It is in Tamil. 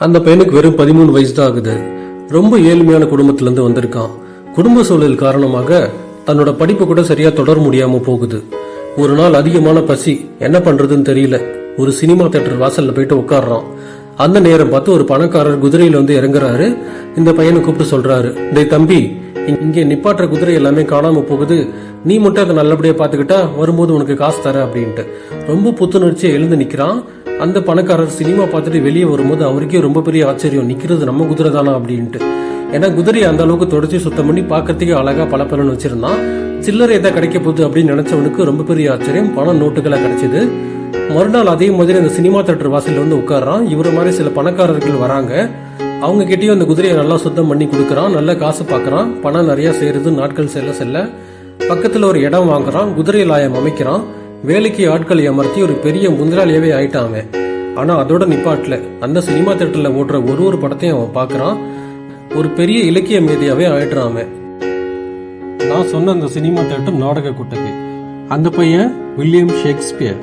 அந்த பையனுக்கு வெறும் பதிமூணு வயசு தான் ஆகுது. ரொம்ப ஏழ்மையான குடும்பத்துல இருந்து வந்திருக்கான். குடும்ப சூழல் காரணமாக தன்னோட படிப்பு கூட சரியா தொடர முடியாம போகுது. ஒரு நாள் அதிகமான பசி என்ன பண்றதுன்னு தெரியல. ஒரு சினிமா தேட்டர் வாசல்ல போயிட்டு உட்கார்றான். அந்த நேரம் பார்த்து ஒரு பணக்காரர் குதிரையில வந்து இறங்குறாரு. இந்த பையனை கூப்பிட்டு சொல்றாரு டேய் தம்பி இங்கே நிப்பாட்டுற குதிரை எல்லாமே காணாம போகுது. நீ மட்டும் அதை நல்லபடியா பாத்துக்கிட்டா வரும்போது உனக்கு காசு தர அப்படின்ட்டு. ரொம்ப புத்துணர்ச்சியா எழுந்து நிக்கிறான். அந்த பணக்காரர் சினிமா பார்த்துட்டு வெளியே வரும்போது அவருக்கே ரொம்ப பெரிய ஆச்சரியம். நிற்கிறது நம்ம குதிரை தானா அப்படின்ட்டு. ஏன்னா குதிரையை அந்த அளவுக்கு தொடச்சி சுத்தம் பண்ணி பார்க்கறதுக்கே அழகாக பல வச்சிருந்தான். சில்லறை எதாவது கிடைக்க போகுது அப்படின்னு நினைச்சவனுக்கு ரொம்ப பெரிய ஆச்சரியம். பண நோட்டுகளாக கிடைச்சிது. மறுநாள் அதே மாதிரி அந்த சினிமா தேட்டர் வாசலில் வந்து உட்கார்றான். இவர மாதிரி சில பணக்காரர்கள் வராங்க. அவங்க கிட்டேயும் அந்த குதிரையை நல்லா சுத்தம் பண்ணி கொடுக்குறான். நல்லா காசு பார்க்குறான் பணம் நிறையா சேருது நாட்கள் செல்ல செல்ல. பக்கத்தில் ஒரு இடம் வாங்குறான். குதிரை லாயம் அமைக்கிறான். வேலைக்கு ஆட்களை அமர்த்தி ஒரு பெரிய முதலாளியாவே ஆயிட்டான் அவன். ஆனால் அதோட நிப்பாட்டில். அந்த சினிமா தேட்டரில் ஓடுற ஒரு ஒரு படத்தையும் அவன் பார்க்குறான் ஒரு பெரிய இலக்கிய மேதையாவே ஆயிடுறான் அவன். நான் சொன்ன அந்த சினிமா தேட்டர் நாடக குட்டகை அந்த பையன் வில்லியம் ஷேக்ஸ்பியர்.